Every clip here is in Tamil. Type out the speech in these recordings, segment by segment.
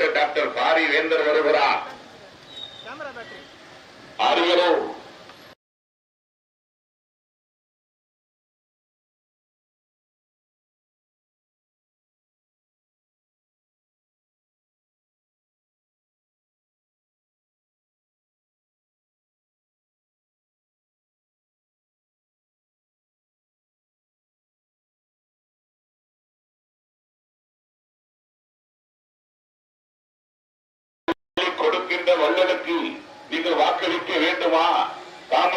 டாக்டர் பாரி வேந்தர் வருகிறார். அரியலூர்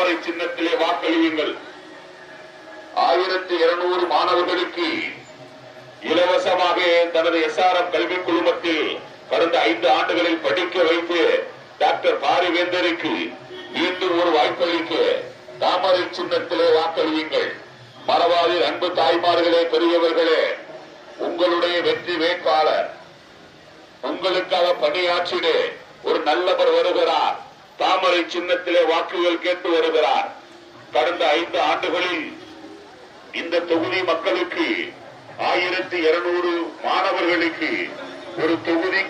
தாமரை சின்னத்திலே வாக்களியுங்கள். ஆயிரத்தி இருநூறு மாணவர்களுக்கு இலவசமாக தனது எஸ்ஆர்எம் கல்வி குழுமத்தில் கடந்த ஐந்து ஆண்டுகளில் படிக்க வைத்து டாக்டர் பாரிவேந்தருக்கு மீண்டும் ஒரு வாய்ப்பளிக்க தாமரை சின்னத்திலே வாக்களியுங்கள். மறவாதி அன்பு தாய்மார்களே பெரியவர்களே உங்களுடைய வெற்றி வேட்பாளர். உங்களுக்காக பணியாற்றிட. ஒரு நல்லவர் வருகிறார். தாமரை சின்னத்திலே வாக்குகள் கேட்டு வருகிறார். கடந்த ஐந்து ஆண்டுகளில் இந்த தொகுதி மக்களுக்கு ஆயிரத்தி இருநூறு மாணவர்களுக்கு ஒரு தொகுதி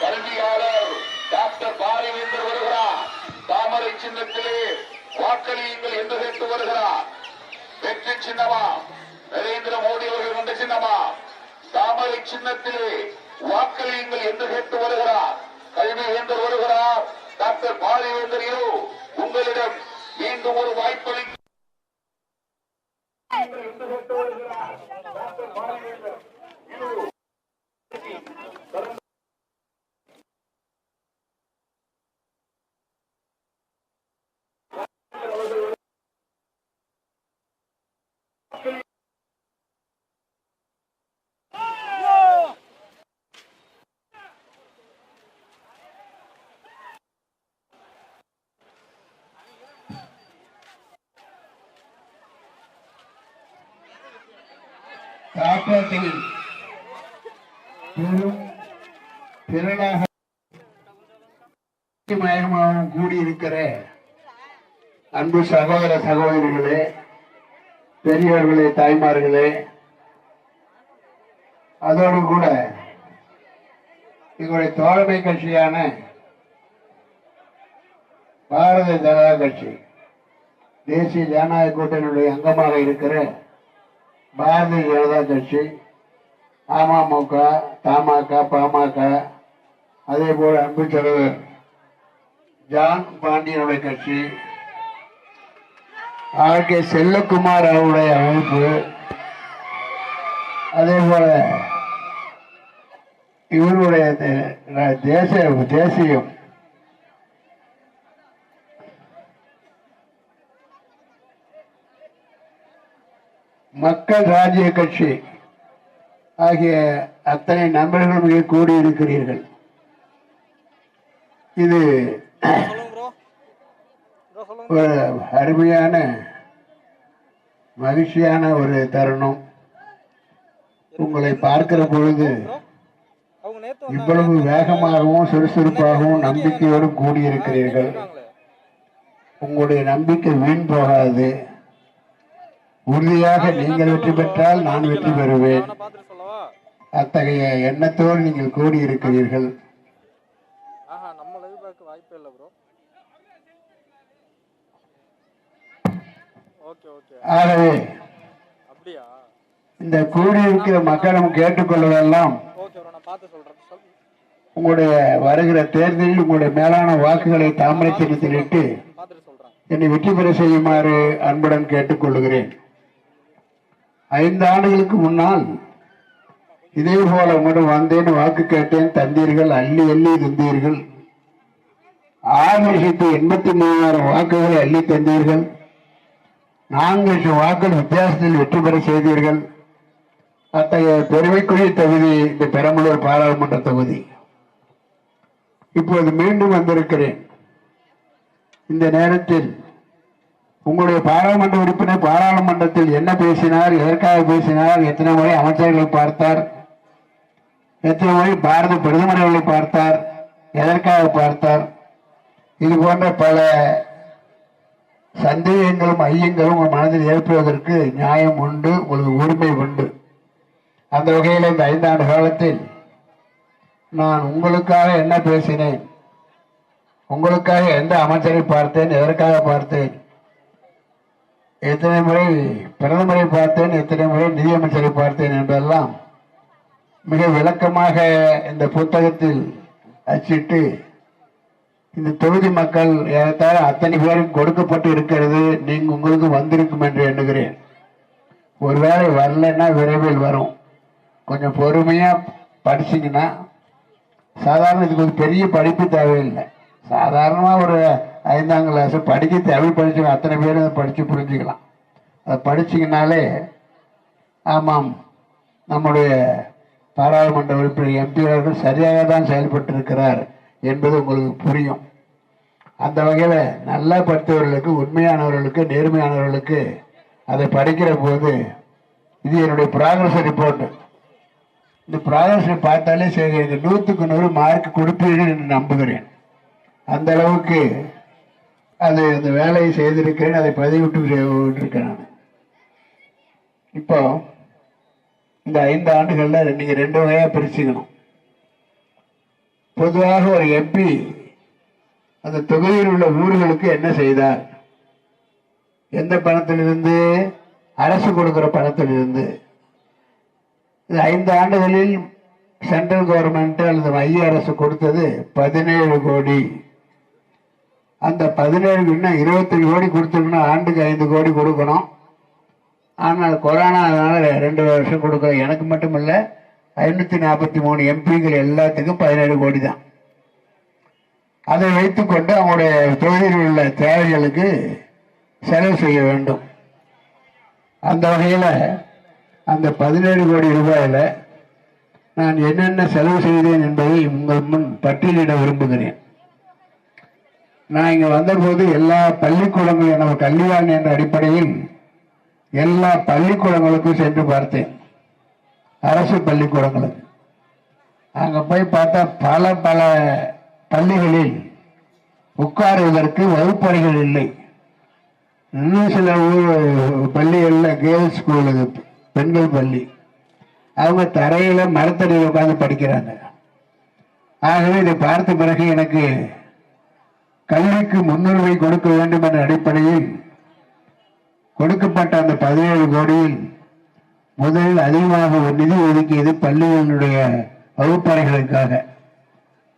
கல்வியாளர் டாக்டர் பாரிவேந்தர் வருகிறார். தாமரை சின்னத்திலே வாக்களியுங்கள் என்று கேட்டு வருகிறார். வெற்றி சின்னமா? நரேந்திர மோடி அவர்கள் கொண்ட சின்னமா? தாமரை சின்னத்திலே வாக்களியுங்கள் என்று கேட்டு வருகிறார். கல்வி வேந்தர் வருகிறார். டாக்டர் பாரிவேந்தர் இரு உங்களிடம் மீண்டும் ஒரு வாய்ப்பளி தாக்கத்தில் பெரும் திரளாக மயமாகவும் கூடியிருக்கிற அன்பு சகோதர சகோதரிகளே பெரியவர்களே தாய்மார்களே அதோடு கூட எங்களுடைய தோழமை கட்சியான பாரதிய ஜனதா கட்சி தேசிய ஜனநாயக கூட்டணியுடைய அங்கமாக இருக்கிற பாரதிய ஜனதா கட்சி அமமுக தமாக பாமக அதே போல அன்பு தலைவர் ஜான் பாண்டியனுடைய கட்சி ஆர் கே செல்லக்குமார் அவருடைய அமைப்பு அதே போல இவருடைய தே- தேசிய தேசியம் மக்கள் ராஜ்ய கட்சி ஆகிய அத்தனை நண்பர்களும் இங்கே கூடியிருக்கிறீர்கள். இது ஒரு அருமையான மகிழ்ச்சியான ஒரு தருணம். உங்களை பார்க்கிற பொழுது இவ்வளவு வேகமாகவும் சுறுசுறுப்பாகவும் நம்பிக்கையோடும் கூடியிருக்கிறீர்கள். உங்களுடைய நம்பிக்கை வீண் போகாது. உறுதியாக நீங்கள் வெற்றி பெற்றால் நான் வெற்றி பெறுவேன். அத்தகைய எண்ணத்தோடு நீங்கள் ஓகே ஓகே ஆகவே இந்த கூடியிருக்கிற மக்களும் கேட்டுக்கொள்வதெல்லாம் உங்களுடைய வருகிற தேர்தலில் உங்களுடைய மேலான வாக்குகளை தாமரை சின்னத்தில் இட்டு என்னை வெற்றி பெற செய்யுமாறு அன்புடன் கேட்டுக்கொள்கிறேன். ஐந்து ஆண்டுகளுக்கு முன்னால் இதே போல உங்களிடம் வந்தேன் வாக்கு கேட்டேன். தந்தீர்கள் அள்ளி அள்ளி தந்தீர்கள். ஆறு லட்சத்து எண்பத்தி மூணாயிரம் வாக்குகளை அள்ளி தந்தீர்கள். நான்கு லட்சம் வாக்குகள் வித்தியாசத்தில் வெற்றி பெற செய்தீர்கள். அத்தகைய பெருமைக்குரிய தொகுதி இந்த பெரம்பலூர் பாராளுமன்ற தொகுதி. இப்போது மீண்டும் வந்திருக்கிறேன். இந்த நேரத்தில் உங்களுடைய பாராளுமன்ற உறுப்பினர் பாராளுமன்றத்தில் என்ன பேசினார் எதற்காக பேசினார் எத்தனை முறை அமைச்சர்களை பார்த்தார் எத்தனை முறை பாரத பிரதமர்களை பார்த்தார் எதற்காக பார்த்தார் இது போன்ற பல சந்தேகங்களும் ஐயங்களும் உங்கள் மனதில் ஏற்படுவதற்கு நியாயம் உண்டு உங்களுக்கு உரிமை உண்டு. அந்த வகையில் இந்த ஐந்தாண்டு காலத்தில் நான் உங்களுக்காக என்ன பேசினேன் உங்களுக்காக எந்த அமைச்சரை பார்த்தேன் எதற்காக பார்த்தேன் எத்தனை முறை பிரதமரை பார்த்தேன் எத்தனை முறை நிதியமைச்சரை பார்த்தேன் என்றெல்லாம் மிக விளக்கமாக இந்த புத்தகத்தில் அச்சிட்டு இந்த தொகுதி மக்கள் ஏறத்தாழ அத்தனை பேருக்கு கொடுக்கப்பட்டு இருக்கிறது நீங்கள் உங்களுக்கு வந்திருக்கும் என்று எண்ணுகிறேன். ஒருவேளை வரலைன்னா விரைவில் வரும். கொஞ்சம் பொறுமையாக படிச்சிங்கன்னா சாதாரண இதுக்கு ஒரு பெரிய படிப்பு தேவையில்லை. சாதாரணமாக ஒரு ஐந்தாம் கிளாஸ் படிக்க தமிழ் படிச்சு அத்தனை பேரும் அதை படித்து புரிஞ்சுக்கலாம். அதை படிச்சிங்கனாலே ஆமாம் நம்முடைய பாராளுமன்ற உறுப்பினர் எம்பி அவர்கள் சரியாக தான் செயல்பட்டு இருக்கிறார் என்பது உங்களுக்கு புரியும். அந்த வகையில் நல்லா படித்தவர்களுக்கு உண்மையானவர்களுக்கு நேர்மையானவர்களுக்கு அதை படிக்கிற போது இது என்னுடைய ப்ராக்ரஸ் ரிப்போர்ட்டு இந்த ப்ராக்ரஸை பார்த்தாலே சரி நூற்றுக்கு நூறு மார்க் கொடுப்பீர்கள் என்று நம்புகிறேன். அந்த அளவுக்கு அது அந்த வேலையை செய்திருக்கிறேன் அதை பதிவிட்டு விட்டுருக்கேன் நான். இப்போ இந்த ஐந்து ஆண்டுகளில் நீங்கள் ரெண்டு வகையாக பிரிச்சுக்கணும். பொதுவாக ஒரு எம்பி அந்த தொகுதியில் உள்ள ஊர்களுக்கு என்ன செய்தார்? எந்த பணத்திலிருந்து? அரசு கொடுக்குற பணத்திலிருந்து. இது ஐந்து ஆண்டுகளில் சென்ட்ரல் கவர்மெண்ட் அல்லது மைய அரசு கொடுத்தது பதினேழு கோடி. அந்த பதினேழு இன்னும் இருபத்தஞ்சு கோடி கொடுத்துருக்கணும் ஆண்டுக்கு ஐந்து கோடி கொடுக்கணும். ஆனால் கொரோனா அதனால் ரெண்டு வருஷம் கொடுக்கல. எனக்கு மட்டும் இல்லை ஐநூற்றி நாற்பத்தி மூணு எம்பிகள் எல்லாத்துக்கும் பதினேழு கோடி தான். அதை வைத்துக்கொண்டு அவங்களுடைய தொகுதியில் உள்ள தேவைகளுக்கு செலவு செய்ய வேண்டும். அந்த வகையில் அந்த பதினேழு கோடி ரூபாயில் நான் என்னென்ன செலவு செய்தேன் என்பதை உங்கள் முன் பட்டியலிட விரும்புகிறேன். நான் இங்கே வந்தபோது எல்லா பள்ளிக்கூடங்களும் நம்ம கல்வியான் என்ற அடிப்படையில் எல்லா பள்ளிக்கூடங்களுக்கும் சென்று பார்த்தேன். அரசு பள்ளிக்கூடங்களுக்கு அங்கே போய் பார்த்தா பல பல பள்ளிகளில் உட்காருவதற்கு வகுப்பறைகள் இல்லை. இன்னும் சில ஊர் பள்ளிகளில் கேர்ள்ஸ் ஸ்கூல் பெண்கள் பள்ளி. அவங்க தரையில மரத்தடியில் உட்காந்து படிக்கிறாங்க. ஆகவே இதை பார்த்த பிறகு எனக்கு கல்விக்கு முன்னுரிமை கொடுக்க வேண்டும் என்ற அடிப்படையில் கொடுக்கப்பட்ட அந்த பதினேழு கோடியில் முதலில் அதிகமாக ஒரு நிதி ஒதுக்கியது பள்ளிகளினுடைய வகுப்பறைகளுக்காக.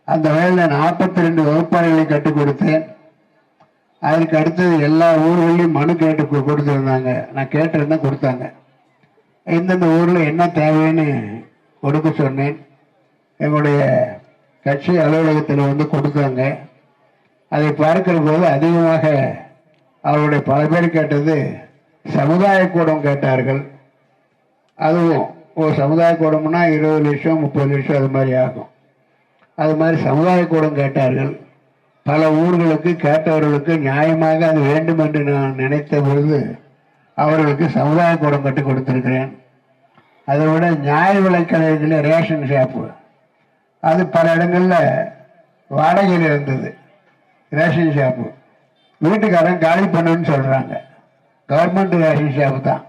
அந்த வகையில் நாற்பத்தி ரெண்டு வகுப்பறைகளை கற்றுக் கொடுத்தேன். அதற்கு அடுத்தது எல்லா ஊர்களையும் மனு கேட்டு கொ- நான் கேட்டிருந்தேன் கொடுத்தாங்க. எந்தெந்த ஊரில் என்ன தேவைன்னு கொடுக்க சொன்னேன். எங்களுடைய கட்சி அலுவலகத்தில் வந்து கொடுத்தாங்க. அதை பார்க்கிற போது அதிகமாக அவருடைய பல பேர் கேட்டது சமுதாய கூடம் கேட்டார்கள். அதுவும் ஒரு சமுதாய கூடம்னா இருபது லட்சம் முப்பது லட்சம் அது மாதிரி ஆகும். அது மாதிரி சமுதாய கூடம் கேட்டார்கள். பல ஊர்களுக்கு கேட்டவர்களுக்கு நியாயமாக அது வேண்டும் என்று நான் நினைத்த பொழுது அவர்களுக்கு சமுதாய கூடம் கட்டி கொடுத்துருக்கிறேன். அதை விட நியாய விலைக்கடைகளில் ரேஷன் ஷாப்பு அது பல இடங்களில் வாடகையில் இருந்தது. Ration shop. வீட்டுக்காரன் காலி பண்ணுன்னு சொல்கிறாங்க கவர்மெண்ட் ரேஷன் ஷாப்பு தான்.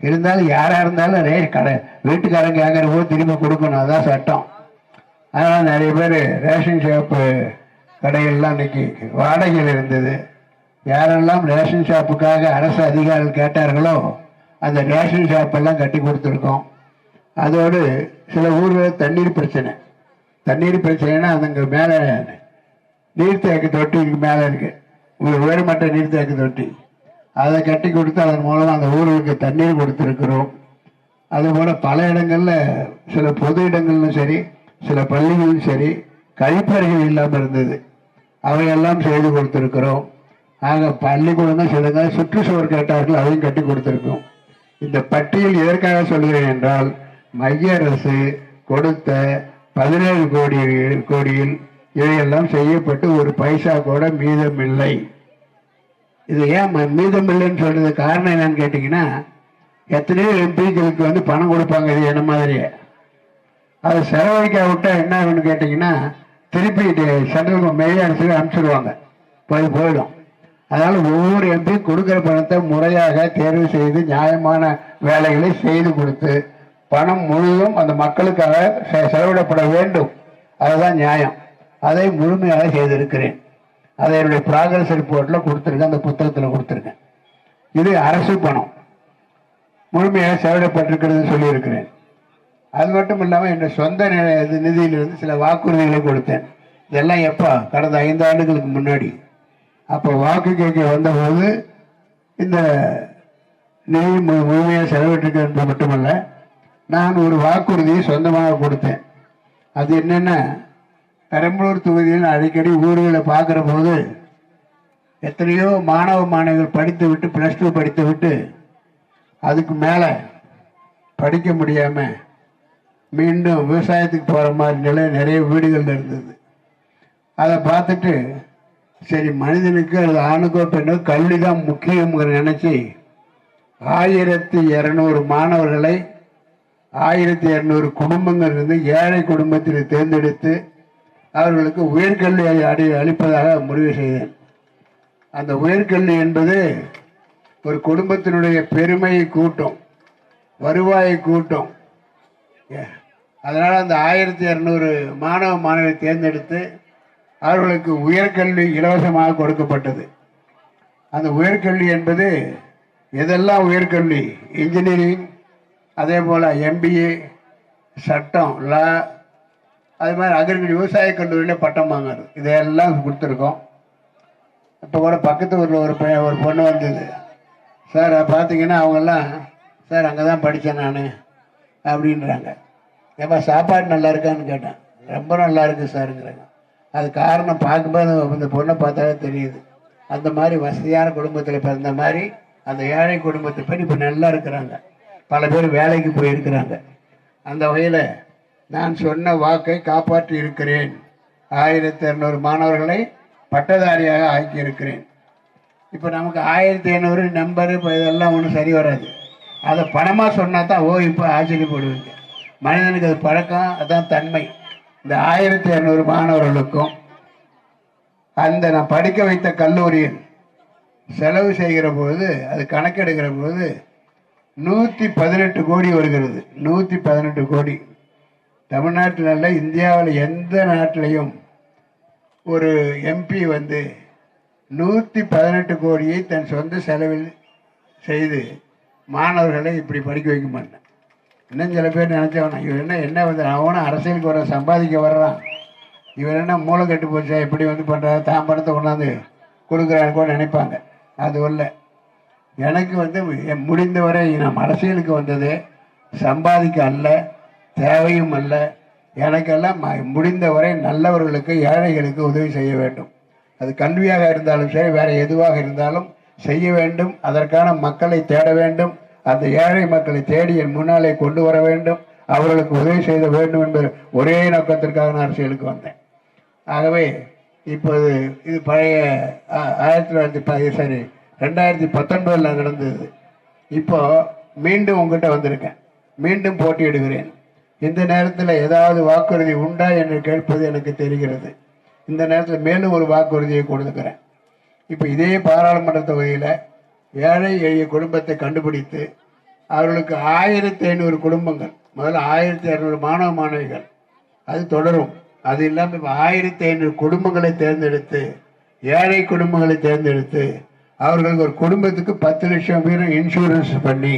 இருந்தாலும் யாராக இருந்தாலும் ரே கடை வீட்டுக்காரன் கேட்குற போது திரும்ப கொடுக்கணும். அதான் சட்டம். அதனால் நிறைய பேர் ரேஷன் ஷாப்பு கடைகள்லாம் இன்னைக்கு வாடகையில் இருந்தது. யாரெல்லாம் ரேஷன் ஷாப்புக்காக அரசு அதிகாரிகள் கேட்டார்களோ அந்த ரேஷன் ஷாப்பெல்லாம் கட்டி கொடுத்துருக்கோம். அதோடு சில ஊர்களில் தண்ணீர் பிரச்சனை. தண்ணீர் பிரச்சனைனா அதுங்க மேலே நீர்த்தேக்க தொட்டிக்கு மேலே இருக்கு. ஒரு உயர்மட்ட நீர்த்தேக்க தொட்டி அதை கட்டி கொடுத்து அதன் மூலம் அந்த ஊர்களுக்கு தண்ணீர் கொடுத்துருக்குறோம். அதுபோல் பல இடங்களில் சில பொது இடங்கள்லும் சரி சில பள்ளிகளும் சரி கழிப்பறைகள் இல்லாமல் இருந்தது. அவையெல்லாம் செய்து கொடுத்துருக்குறோம். ஆக பள்ளிக்கூடங்கள் சிலங்க சுற்றுச்சுவர் கேட்டார்கள் அதையும் கட்டி கொடுத்துருக்கோம் இந்த பட்டியல் எதற்காக சொல்கிறேன் என்றால் மைய அரசு கொடுத்த பதினேழு கோடி கோடியில் இவையெல்லாம் செய்யப்பட்டு ஒரு பைசா கூட மீதமில்லை. இது ஏன் மீதமில்லைன்னு சொல்றது காரணம் என்னன்னு கேட்டிங்கன்னா எத்தனையோ எம்பிக்களுக்கு வந்து பணம் கொடுப்பாங்க இது என்ன மாதிரியே. அதை செலவழிக்க விட்டா என்ன ஆகும்னு கேட்டிங்கன்னா திருப்பி சென்ட்ரல் மெயின் அரசுக்கு அனுப்பிச்சிடுவாங்க. போய் போயிடும். அதனால ஒவ்வொரு எம்பி கொடுக்குற பணத்தை முறையாக தேர்வு செய்து நியாயமான வேலைகளை செய்து கொடுத்து பணம் முழுவதும் அந்த மக்களுக்காக செ- செலவிடப்பட வேண்டும். அதுதான் நியாயம். அதை முழுமையாக செய்திருக்கிறேன். அதை என்னுடைய ப்ராகிரஸ் ரிப்போர்ட்டில் கொடுத்துருக்கேன். அந்த புத்தகத்தில் கொடுத்துருக்கேன். இது அரசு பணம். முழுமையாக செலவிடப்பட்டிருக்கிறது சொல்லியிருக்கிறேன். அது மட்டும் இல்லாமல் என்னுடைய சொந்த இது நிதியிலிருந்து சில வாக்குறுதிகளை கொடுத்தேன். இதெல்லாம் எப்போ? கடந்த ஐந்து ஆண்டுகளுக்கு முன்னாடி. அப்போ வாக்கு கேட்க வந்தபோது இந்த நிதி மு- முழுமையாக செலவிட்டிருக்கிறது மட்டுமல்ல நான் ஒரு வாக்குறுதியை சொந்தமாக கொடுத்தேன். அது என்னென்னா? பெரம்பலூர் தொகுதியில் அடிக்கடி ஊர்களை பார்க்குற போது எத்தனையோ மாணவ மாணவிகள் படித்து விட்டு ப்ளஸ் டூ படித்து விட்டு அதுக்கு மேலே படிக்க முடியாமல் மீண்டும் விவசாயத்துக்கு போகிற மாதிரி நிலை நிறைய வீடுகள் இருந்தது. அதை பார்த்துட்டு சரி மனிதனுக்கு அது ஆணுக்கோ பெண்ணோ கல்வி தான் முக்கியங்கிற நினச்சி ஆயிரத்தி இரநூறு மாணவர்களை ஆயிரத்தி இரநூறு குடும்பங்கள் இருந்து ஏழை குடும்பத்தில் தேர்ந்தெடுத்து அவர்களுக்கு உயர்கல்வி அடி அளிப்பதாக முடிவு செய்தேன். அந்த உயர்கல்வி என்பது ஒரு குடும்பத்தினுடைய பெருமையை கூட்டும் வருவாயை கூட்டும். அதனால் அந்த ஆயிரத்தி இரநூறு மாணவ மாணவியை தேர்ந்தெடுத்து அவர்களுக்கு உயர்கல்வி இலவசமாக கொடுக்கப்பட்டது. அந்த உயர்கல்வி என்பது எதெல்லாம் உயர்கல்வி? இன்ஜினியரிங் அதே போல் எம்பிஏ சட்டம் லா அது மாதிரி அக்ரிகல் விவசாய கல்லூரியில் பட்டம் வாங்குறது. இதையெல்லாம் கொடுத்துருக்கோம். இப்போ கூட பக்கத்து ஊரில் ஒரு பையன் ஒரு பொண்ணு வந்தது. சார் பார்த்தீங்கன்னா அவங்கெல்லாம் சார் அங்கே தான் படித்தேன் நான் அப்படின்றாங்க. ஏப்பா சாப்பாடு நல்லா இருக்கான்னு கேட்டேன். ரொம்ப நல்லா இருக்கு சாருங்கிறாங்க. அது காரணம் பார்க்கும்போது இந்த பொண்ணை பார்த்தாலே தெரியுது. அந்த மாதிரி வசதியான குடும்பத்தில் பிறந்த மாதிரி அந்த ஏழை குடும்பத்தை பேர் இப்போ நல்லா இருக்கிறாங்க. பல பேர் வேலைக்கு போயிருக்கிறாங்க. அந்த வகையில் நான் சொன்ன வாக்கை காப்பாற்றி இருக்கிறேன். ஆயிரத்தி இரநூறு மாணவர்களை பட்டதாரியாக ஆக்கியிருக்கிறேன். இப்போ நமக்கு ஆயிரத்தி ஐநூறு நம்பரு இப்போ இதெல்லாம் ஒன்றும் சரி வராது. அதை பணமாக சொன்னால் தான் ஓ இப்போ ஆச்சரியப்படுவீங்க மனிதனுக்கு அது பழக்கம் அதுதான் தன்மை. இந்த ஆயிரத்தி இரநூறு மாணவர்களுக்கும் அந்த நான் படிக்க வைத்த கல்லூரியில் செலவு செய்கிற போது அது கணக்கெடுக்கிற போது நூற்றி பதினெட்டு கோடி வருகிறது. நூற்றி பதினெட்டு கோடி. தமிழ்நாட்டில் அல்ல இந்தியாவில் எந்த நாட்டிலையும் ஒரு எம்பி வந்து நூற்றி பதினெட்டு கோடியை தன் சொந்த செலவில் செய்து மாணவர்களை இப்படி படிக்க வைக்க மாட்டேன். இன்னும் சில பேர் நினச்சவனா இவர் என்ன என்ன வந்து அவனும் அரசியலுக்கு வர சம்பாதிக்க வர்றான். இவர் என்ன மூளை கட்டு போச்சா இப்படி வந்து பண்ணுறாரு தான் பணத்தை கொண்டாந்து கொடுக்குறாரு கூட நினைப்பாங்க. அது இல்லை. எனக்கு வந்து என் முடிந்தவரை நான் அரசியலுக்கு வந்தது சம்பாதிக்க அல்ல தேவையும் அல்ல எனக்கெல்லாம் ம- முடிந்தவரை நல்லவர்களுக்கு ஏழைகளுக்கு உதவி செய்ய வேண்டும். அது கல்வியாக இருந்தாலும் சரி வேற எதுவாக இருந்தாலும் செய்ய வேண்டும். அதற்கான மக்களை தேட வேண்டும். அந்த ஏழை மக்களை தேடி என் முன்னாலே கொண்டு வர வேண்டும். அவர்களுக்கு உதவி செய்ய வேண்டும் என்பது ஒரே நோக்கத்திற்காக நான் அரசியலுக்கு வந்தேன். ஆகவே இப்போது இது பழைய ஆ- ஆயிரத்தி தொள்ளாயிரத்தி ப சரி ரெண்டாயிரத்தி பத்தொன்பதில் நடந்தது. இப்போது மீண்டும் உங்ககிட்ட வந்திருக்கேன். மீண்டும் போட்டியிடுகிறேன். இந்த நேரத்தில் ஏதாவது வாக்குறுதி உண்டா என்று கேட்பது எனக்கு தெரிகிறது. இந்த நேரத்தில் மேலும் ஒரு வாக்குறுதியை கொடுத்துக்கிறேன் இப்போ இதே பாராளுமன்ற தொகுதியில் ஏழை எளிய குடும்பத்தை கண்டுபிடித்து அவர்களுக்கு ஆயிரத்தி ஐநூறு குடும்பங்கள் முதல்ல ஆயிரத்தி இரநூறு மாணவ மாணவிகள். அது தொடரும். அது இல்லாமல் இப்போ ஆயிரத்தி ஐநூறு குடும்பங்களை தேர்ந்தெடுத்து ஏழை குடும்பங்களை தேர்ந்தெடுத்து அவர்களுக்கு ஒரு குடும்பத்துக்கு பத்து லட்சம் பேரும் இன்சூரன்ஸ் பண்ணி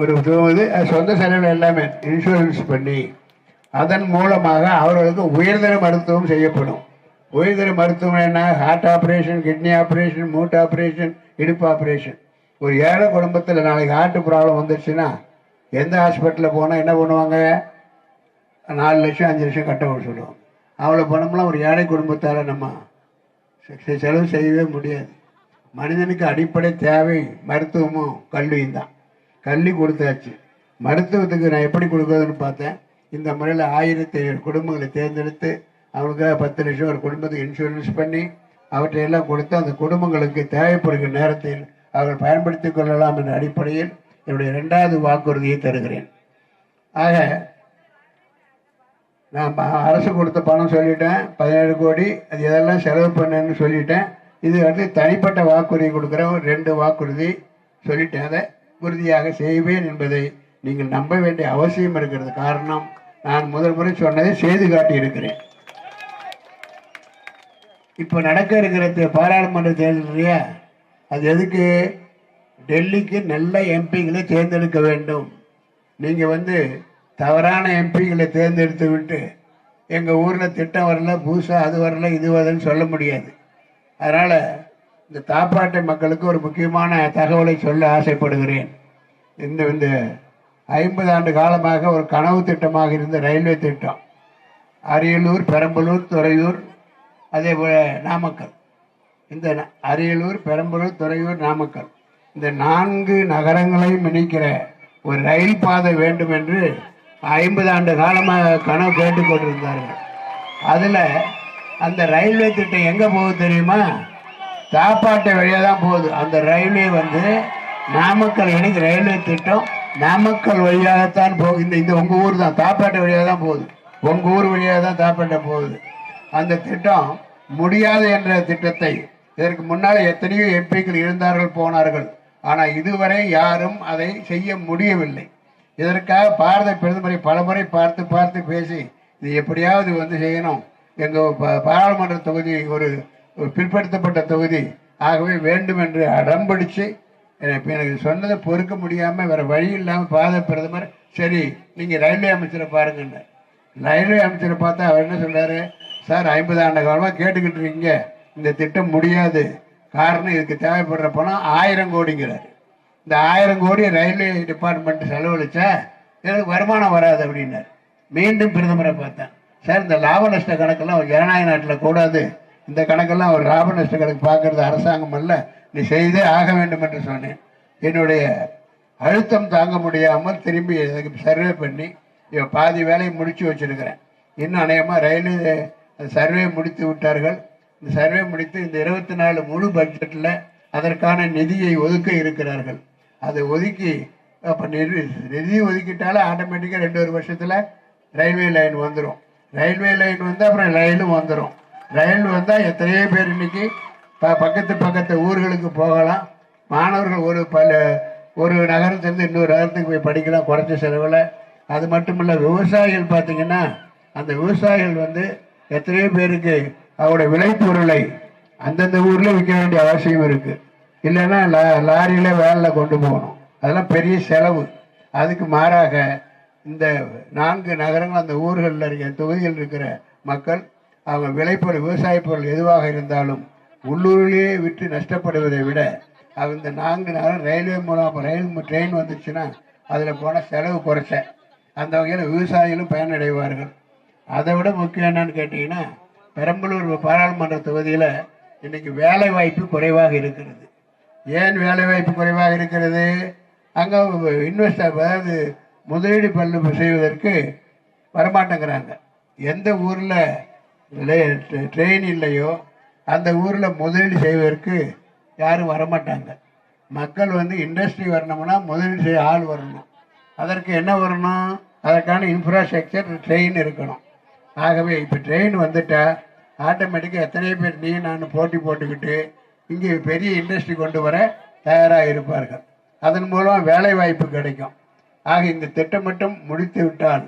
ஒரு இது சொந்த செலவில் எல்லாமே இன்சூரன்ஸ் பண்ணி அதன் மூலமாக அவர்களுக்கு உயர்தர மருத்துவம் செய்யப்படும். உயர்தர மருத்துவம் என்ன? ஹார்ட் ஆப்ரேஷன் கிட்னி ஆப்ரேஷன் மூட்டு ஆப்ரேஷன் இடுப்பு ஆப்ரேஷன் ஒரு ஏழை குடும்பத்தில் நாளைக்கு ஹார்ட் ப்ராப்ளம் வந்துருச்சுன்னா எந்த ஹாஸ்பிட்டலில் போனால் என்ன பண்ணுவாங்க? நாலு லட்சம் அஞ்சு லட்சம் கட்ட சொல்லுவாங்க. அவ்வளோ பணம்லாம் ஒரு ஏழை குடும்பத்தால் நம்ம செலவு செய்யவே முடியாது. மனிதனுக்கு அடிப்படை தேவை மருத்துவமும் கல்வியும் தான். தள்ளி கொடுத்தாச்சு. மருத்துவத்துக்கு நான் எப்படி கொடுக்குறதுன்னு பார்த்தேன். இந்த முறையில் ஆயிரத்தி ஐநூறு குடும்பங்களை தேர்ந்தெடுத்து அவங்களுக்காக பத்து லட்சம் ஒரு குடும்பத்துக்கு இன்சூரன்ஸ் பண்ணி அவற்றையெல்லாம் கொடுத்து அந்த குடும்பங்களுக்கு தேவைப்படுகிற நேரத்தில் அவர்கள் பயன்படுத்திக் கொள்ளலாம் என்ற அடிப்படையில் என்னுடைய ரெண்டாவது வாக்குறுதியை தருகிறேன். ஆக நான் அரசு கொடுத்த பணம் சொல்லிட்டேன். பதினேழு கோடி அது எதெல்லாம் செலவு பண்ணேன்னு சொல்லிட்டேன். இது வந்து தனிப்பட்ட வாக்குறுதி கொடுக்குற ஒரு ரெண்டு வாக்குறுதி சொல்லிட்டேன். அதை உறுதியாக செய்வேன் என்பதை நீங்கள் நம்ப வேண்டிய அவசியம் இருக்கிறது. காரணம் நான் முதல் முறை சொன்னதை செய்து காட்டியிருக்கிறேன். இப்போ நடக்க இருக்கிறது பாராளுமன்ற தேர்தல் இல்லையா? அது எதுக்கு? டெல்லிக்கு நல்ல எம்பிகளை தேர்ந்தெடுக்க வேண்டும். நீங்கள் வந்து தவறான எம்பிகளை தேர்ந்தெடுத்து விட்டு எங்கள் ஊரில் திட்டம் வரல புதுசாக அது வரல இது வரலன்னு சொல்ல முடியாது. அதனால் இந்த தாப்பாட்டை மக்களுக்கு ஒரு முக்கியமான தகவலை சொல்ல ஆசைப்படுகிறேன். இந்த இந்த ஐம்பது ஆண்டு காலமாக ஒரு கனவு திட்டமாக இருந்த ரயில்வே திட்டம். அரியலூர் பெரம்பலூர் துறையூர் அதே போல நாமக்கல். இந்த அரியலூர் பெரம்பலூர் துறையூர் நாமக்கல். இந்த நான்கு நகரங்களையும் இணைக்கிற ஒரு ரயில் பாதை வேண்டும் என்று ஐம்பது ஆண்டு காலமாக கனவு கேட்டுக்கொண்டிருந்தார்கள் அதில் அந்த ரயில்வே திட்டம் எங்கே போக தெரியுமா? சாப்பாட்டு வழியாக தான் போகுது. அந்த ரயில்வே வந்து நாமக்கல் இணைக்கு ரயில்வே திட்டம் நாமக்கல் வழியாகத்தான் போகுது. இந்த இந்த உங்கள் ஊர் தான் தாப்பாட்டை வழியாக தான் போகுது. உங்கள் ஊர் வழியாக தான் தாப்பாட்டை போகுது. அந்த திட்டம் முடியாது என்ற திட்டத்தை இதற்கு முன்னால் எத்தனையோ எம்பிக்கள் இருந்தார்கள் போனார்கள். ஆனால் இதுவரை யாரும் அதை செய்ய முடியவில்லை. இதற்காக பாரத பிரதமரை பலமுறை பார்த்து பார்த்து பேசி இது எப்படியாவது வந்து செய்யணும். எங்கள் பாராளுமன்ற தொகுதி ஒரு ஒரு பிற்படுத்தப்பட்ட தொகுதி ஆகவே வேண்டும் என்று அடம்பிடிச்சு எனக்கு சொன்னதை பொறுக்க முடியாமல் வேற வழி இல்லாமல் பாரத பிரதமர் சரி நீங்கள் ரயில்வே அமைச்சரை பாருங்கன்னு ரயில்வே அமைச்சரை பார்த்தா அவர் என்ன சொல்கிறார் சார் ஐம்பது ஆண்டு காலமாக கேட்டுக்கிட்டு இருக்கீங்க. இந்த திட்டம் முடியாது. காரணம் இதுக்கு தேவைப்படுற பணம் ஆயிரம் கோடிங்கிறார். இந்த ஆயிரம் கோடி ரயில்வே டிபார்ட்மெண்ட் செலவழிச்சா எனக்கு வருமானம் வராது அப்படின்னார். மீண்டும் பிரதமரை பார்த்தேன். சார் இந்த லாப நஷ்ட கணக்கெல்லாம் ஜனநாயக நாட்டில் கூடாது. இந்த கணக்கெல்லாம் ஒரு லாப நஷ்ட கணக்கு பார்க்கறது அரசாங்கம் அல்ல. நீ செய்தே ஆக வேண்டும் என்று சொன்னேன். என்னுடைய அழுத்தம் தாங்க முடியாமல் திரும்பி இதுக்கு சர்வே பண்ணி இப்போ பாதி வேலையை முடித்து வச்சிருக்கிறேன். இன்னும் அநேகமாக ரயில்வே சர்வே முடித்து விட்டார்கள். இந்த சர்வே முடித்து இந்த இருபத்தி நாலு முழு பட்ஜெட்டில் அதற்கான நிதியை ஒதுக்க இருக்கிறார்கள். அதை ஒதுக்கி அப்போ நிதி நிதி ஒதுக்கிட்டாலே ஆட்டோமேட்டிக்காக ரெண்டு ஒரு வருஷத்தில் ரயில்வே லைன் வந்துடும் ரயில்வே லைன் வந்து அப்புறம் ரயிலும் வந்துடும் ரயில் வந்தால் எத்தனையோ பேர் இன்னைக்கு ப பக்கத்து பக்கத்து ஊர்களுக்கு போகலாம். மாணவர்கள் ஒரு பல ஒரு நகரத்துலேருந்து இன்னொரு நகரத்துக்கு போய் படிக்கலாம் குறைஞ்ச செலவில். அது மட்டும் இல்லை விவசாயிகள் பார்த்திங்கன்னா அந்த விவசாயிகள் வந்து எத்தனையோ பேருக்கு அவருடைய விளைபொருளை அந்தந்த ஊரில் விற்க வேண்டிய அவசியம் இருக்குது இல்லைன்னா லா லாரியில் வேனில் கொண்டு போகணும். அதெல்லாம் பெரிய செலவு. அதுக்கு மாறாக இந்த நான்கு நகரங்கள் அந்த ஊர்களில் இருக்கிற தொகுதியில் இருக்கிற மக்கள் அவங்க விளைப்பொருள் விவசாய பொருள் எதுவாக இருந்தாலும் உள்ளூரிலேயே விற்று நஷ்டப்படுவதை விட அவங்க இந்த நான்கு நாளும் ரயில்வே மூலம் ரயில் ட்ரெயின் வந்துச்சுன்னா அதில் போனால் செலவு குறைச்ச. அந்த வகையில் விவசாயிகளும் பயனடைவார்கள். அதை விட முக்கியம் என்னன்னு கேட்டிங்கன்னா பெரம்பலூர் பாராளுமன்ற தொகுதியில் இன்றைக்கி வேலை வாய்ப்பு குறைவாக இருக்கிறது. ஏன் வேலை வாய்ப்பு குறைவாக இருக்கிறது? அங்கே இன்வெஸ்ட் அதாவது முதலீடு பல்லு செய்வதற்கு வரமாட்டேங்கிறாங்க. எந்த ஊரில் ட்ரெயின் இல்லையோ அந்த ஊரில் முதலீடு செய்வதற்கு யாரும் வரமாட்டாங்க. மக்கள் வந்து இண்டஸ்ட்ரி வரணும்னா முதலீடு செய்ய ஆள் வரணும். அதற்கு என்ன வரணும்? அதற்கான இன்ஃப்ராஸ்ட்ரக்சர் ட்ரெயின் இருக்கணும். ஆகவே இப்போ ட்ரெயின் வந்துட்டால் ஆட்டோமேட்டிக்காக எத்தனை பேர் நீ நான் போட்டி போட்டுக்கிட்டு இங்கே பெரிய இண்டஸ்ட்ரி கொண்டு வர தயாராக இருப்பார்கள். அதன் மூலம் வேலை வாய்ப்பு கிடைக்கும். ஆக இந்த திட்டம் மட்டும் முடித்து விட்டால்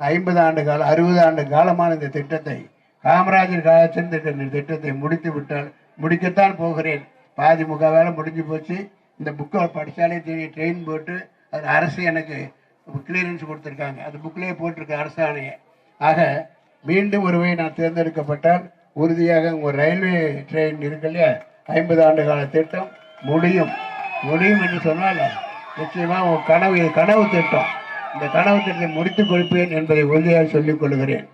ஐம்பது ஆண்டு காலம் அறுபது ஆண்டு காலமான இந்த திட்டத்தை காமராஜர் காலத்தில் இந்த திட்டத்தை முடித்து விட்டால் முடிக்கத்தான் போகிறேன். பாதி முக வேலை முடிஞ்சு போச்சு. இந்த புக்கை படித்தாலே தெரியும். ட்ரெயின் போட்டு அது அரசு எனக்கு கிளியரன்ஸ் கொடுத்துருக்காங்க. அது புக்கிலே போட்டிருக்க அரசாணையை. ஆக மீண்டும் ஒருவை நான் தேர்ந்தெடுக்கப்பட்டால் உறுதியாக உங்கள் ரயில்வே ட்ரெயின் இருக்கு இல்லையா? ஐம்பது ஆண்டு கால திட்டம் முடியும். முடியும் என்று சொன்னால் நிச்சயமாக உன் கனவு கனவு திட்டம். இந்த கனவு திட்டத்தை முடித்துக் கொடுப்பேன் என்பதை உறுதியாக சொல்லிக் கொள்கிறேன்.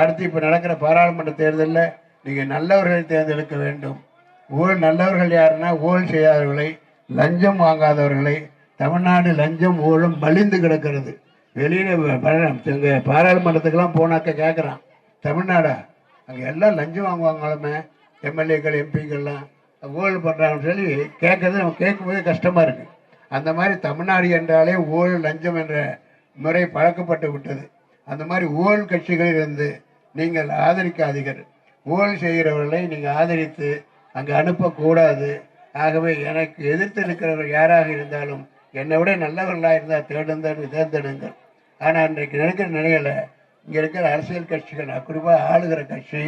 அடுத்து இப்போ நடக்கிற பாராளுமன்ற தேர்தலில் நீங்கள் நல்லவர்களை தேர்ந்தெடுக்க வேண்டும். ஊழல் நல்லவர்கள் யாருன்னா ஊழல் செய்யாதவர்களை லஞ்சம் வாங்காதவர்களை தமிழ்நாடு லஞ்சம் ஊழலும் மலிந்து கிடக்கிறது. வெளியில் பாராளுமன்றத்துக்கெல்லாம் போனாக்க கேட்குறான் தமிழ்நாடா? அங்கே எல்லாம் லஞ்சம் வாங்குவாங்களாமே எம்எல்ஏக்கள் எம்பிக்கள்லாம். ஊழல் பண்ணுறாங்கன்னு சொல்லி கேட்கறது நம்ம கேட்கும்போது கஷ்டமாக இருக்குது அந்த மாதிரி தமிழ்நாடு என்றாலே ஊழல் லஞ்சம் என்ற முறை பழக்கப்பட்டு விட்டது. அந்த மாதிரி ஊழல் கட்சிகளில் இருந்து நீங்கள் ஆதரிக்காதீர்கள். ஊழல் செய்கிறவர்களை நீங்கள் ஆதரித்து அங்கே அனுப்பக்கூடாது. ஆகவே எனக்கு எதிர்த்து இருக்கிறவர்கள் யாராக இருந்தாலும் என்னை விட நல்லவர்களாக இருந்தால் தேர்ந்தெடு தேர்ந்தெடுங்கள் ஆனால் இன்றைக்கு இருக்கிற நிலையில் இங்கே இருக்கிற அரசியல் கட்சிகள் குறிப்பாக ஆளுகிற கட்சி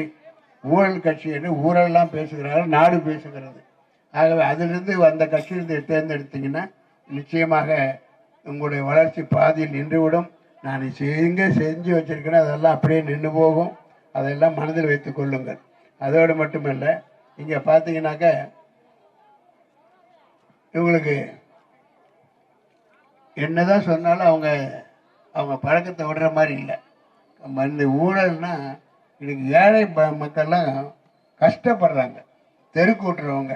ஊழல் கட்சி என்று ஊழல்லாம் பேசுகிறார்கள் நாடு பேசுகிறது. ஆகவே அதிலிருந்து அந்த கட்சியிலிருந்து தேர்ந்தெடுத்தீங்கன்னா நிச்சயமாக உங்களுடைய வளர்ச்சி பாதியில் நின்றுவிடும். நான் எங்கே செஞ்சு வச்சிருக்கேனோ அதெல்லாம் அப்படியே நின்று போகும். அதெல்லாம் மனதில் வைத்துக் கொள்ளுங்கள். அதோடு மட்டுமல்ல இங்கே பார்த்தீங்கன்னாக்க இவங்களுக்கு என்னதான் சொன்னாலும் அவங்க அவங்க பழக்கத்தை விடுற மாதிரி இல்லை. இந்த ஊழல்னா இன்னைக்கு ஏழை ப- மக்கள்லாம் கஷ்டப்படுறாங்க. தெருக்கு விட்டுறவங்க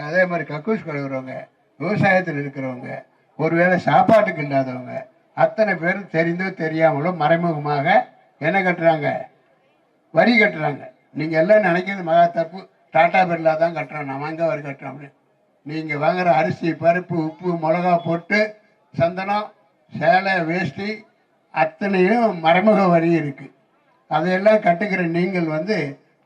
அதே மாதிரி கக்கூஸ் கழுவுறவங்க விவசாயத்தில் இருக்கிறவங்க ஒருவேளை சாப்பாட்டுக்கு இல்லாதவங்க அத்தனை பேரும் தெரிந்தோ தெரியாமலோ மறைமுகமாக என்ன கட்டுறாங்க? வரி கட்டுறாங்க. நீங்கள் எல்லாம் நினைக்கிறது மகா தப்பு. டாட்டா பிர்லா தான் கட்டுறோம் நம்ம வாங்க வரி கட்டுறோம் அப்படின்னு நீங்கள் வாங்குற அரிசி பருப்பு உப்பு மிளகா போட்டு சந்தனம் சேலை வேஷ்டி அத்தனையும் மறைமுக வரி இருக்குது அதையெல்லாம் கட்டுக்கிற நீங்கள் வந்து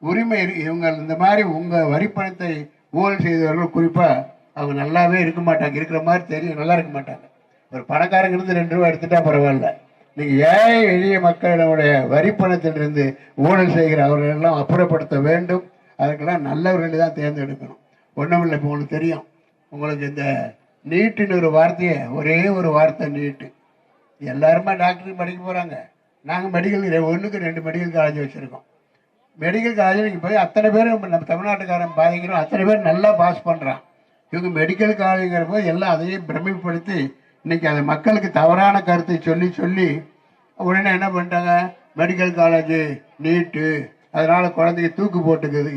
உரிமை இவங்க இந்த மாதிரி உங்கள் வரிப்பணத்தை ஊழல் செய்தவர்கள் குறிப்பாக அவங்க நல்லாவே இருக்க மாட்டாங்க. இருக்கிற மாதிரி தெரியும். நல்லா இருக்க மாட்டாங்க. ஒரு பணக்காரங்க இருந்து ரெண்டு ரூபா எடுத்துட்டா பரவாயில்ல. நீங்கள் ஏழை எளிய மக்களுடைய வரிப்பணத்திலிருந்து ஊழல் செய்கிற அவர்களெல்லாம் அப்புறப்படுத்த வேண்டும். அதுக்கெல்லாம் நல்லவர்களை தான் தேர்ந்தெடுக்கணும். ஒன்றும் இல்லை இப்போ உங்களுக்கு தெரியும். உங்களுக்கு இந்த நீட்டுன்னு ஒரு வார்த்தையை ஒரே ஒரு வார்த்தை நீட்டு. எல்லாருமே டாக்டருக்கு படிக்க போகிறாங்க நாங்கள் மெடிக்கல் ஒன்றுக்கு ரெண்டு மெடிக்கல் காலேஜ் வச்சுருக்கோம். மெடிக்கல் காலேஜுக்கு போய் அத்தனை பேர் நம்ம தமிழ்நாட்டுக்காரன் பாதிக்கிறோம். அத்தனை பேர் நல்லா பாஸ் பண்ணுறான் இவங்க மெடிக்கல் காலேஜுங்கிற போது எல்லாம் அதையும் பிரமிப்படுத்தி இன்னைக்கு அது மக்களுக்கு தவறான கருத்தை சொல்லி சொல்லி உடனே என்ன பண்ணிட்டாங்க? மெடிக்கல் காலேஜு நீட்டு அதனால குழந்தைங்க தூக்கு போட்டுக்குது.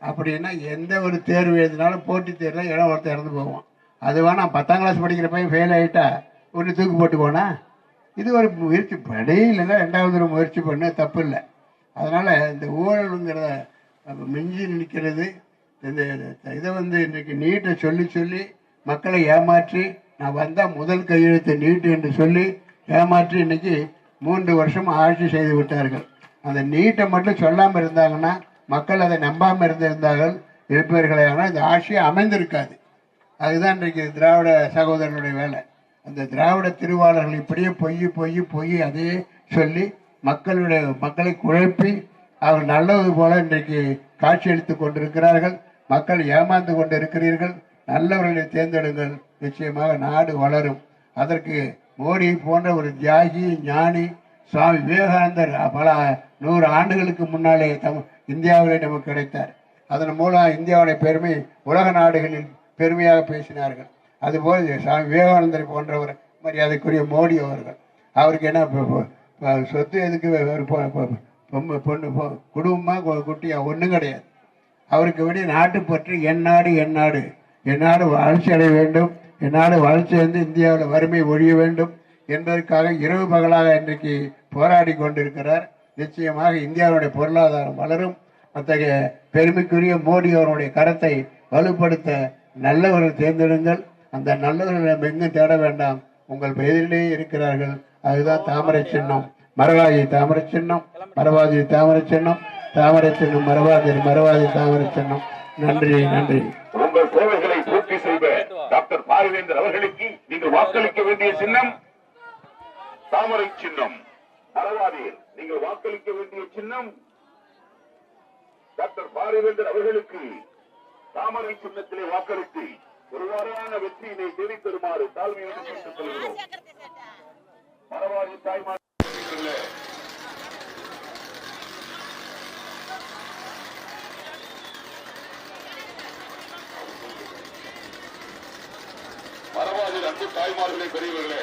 அப்படின்னா எந்த ஒரு தேர்வு எழுதினாலும் போட்டி தேர்வில் இடம் ஒருத்தர் இறந்து போவோம் அது வேணா பத்தாம் கிளாஸ் படிக்கிற பையன் ஃபெயில் ஆகிட்டா ஒன்று தூக்கு போட்டுக்குவானா? இது ஒரு முயற்சி படையில ரெண்டாவது ஒரு முயற்சி பண்ண தப்பு இல்லை. அதனால் இந்த ஊழலுங்கிறத மிஞ்சி நிற்கிறது. இந்த இதை வந்து இன்றைக்கி நீட்டை சொல்லி சொல்லி மக்களை ஏமாற்றி நான் வந்தால் முதல் கையெழுத்தை நீட்டு என்று சொல்லி ஏமாற்றி இன்னைக்கு மூன்று வருஷம் ஆட்சி செய்து விட்டார்கள். அந்த நீட்டை மட்டும் சொல்லாமல் இருந்தாங்கன்னா மக்கள் அதை நம்பாமல் இருந்திருந்தார்கள். இருப்பவர்களே ஆனால் இந்த ஆட்சியே அமைந்திருக்காது. அதுதான் இன்றைக்கு திராவிட சகோதரனுடைய வேலை. அந்த திராவிட திருவாளர்கள் இப்படியே பொய் பொய் பொய் அதையே சொல்லி மக்களுடைய மக்களை குழப்பி அவர் நல்லது போல இன்றைக்கு காட்சியளித்து கொண்டிருக்கிறார்கள். மக்கள் ஏமாந்து கொண்டிருக்கிறீர்கள். நல்லவர்களை தேர்ந்தெடுங்கள். நிச்சயமாக நாடு வளரும். அதற்கு மோடி போன்ற ஒரு தியாகி ஞானி சுவாமி விவேகானந்தர் பல நூறு ஆண்டுகளுக்கு முன்னாலே தம் இந்தியாவிலே நமக்கு கிடைத்தார். அதன் மூலம் இந்தியாவுடைய பெருமை உலக நாடுகளில் பெருமையாக பேசினார்கள். அதுபோல் சுவாமி விவேகானந்தர் போன்றவர் மரியாதைக்குரிய மோடி அவர்கள். அவருக்கு என்ன சொத்து எதுக்கு? ஒரு பொம்மை பொண்ணு பொ- குடும்பமா குட்டியா? ஒன்றும் கிடையாது. அவருக்கு வேண்டிய நாட்டுப்பற்று என் நாடு என் நாடு. என் நாடு வளர்ச்சி அடைய வேண்டும். நாடு வளர்ச்சி வந்து இந்தியாவில் வறுமை ஒழிய வேண்டும் என்பதற்காக இரவு பகலாக இன்றைக்கு போராடி கொண்டிருக்கிறார். நிச்சயமாக இந்தியாவுடைய பொருளாதாரம் வளரும். அத்தகைய பெருமைக்குரிய மோடி அவருடைய கரத்தை வலுப்படுத்த நல்லவர்கள் தேர்ந்தெடுங்கள். அந்த நல்லவர்களை எங்கும் தேட வேண்டாம். உங்கள் எதிரிலேயே இருக்கிறார்கள். அதுதான் தாமரை சின்னம். மரவாதி தாமரை சின்னம். மரவாதி தாமரை சின்னம். தாமரை சின்னம் மரவாதி மரவாதி தாமரை சின்னம். நன்றி நன்றி. டாக்டர் அவர்களுக்கு நீங்கள் வாக்களிக்க வேண்டிய சின்னம் தாமரை சின்னம். மறவாதீர் நீங்கள் வாக்களிக்க வேண்டிய சின்னம் டாக்டர் பாரிவேந்தர் அவர்களுக்கு தாமரை சின்னத்திலே வாக்களித்து ஒருவாறான வெற்றியினை தேடி தருமாறு தாழ்மையோடு கேட்டுக் கொள்கிறோம். மறவாதி தாய்மார் மறவாதி அன்பு தாய்மார்களே பெரியவர்களே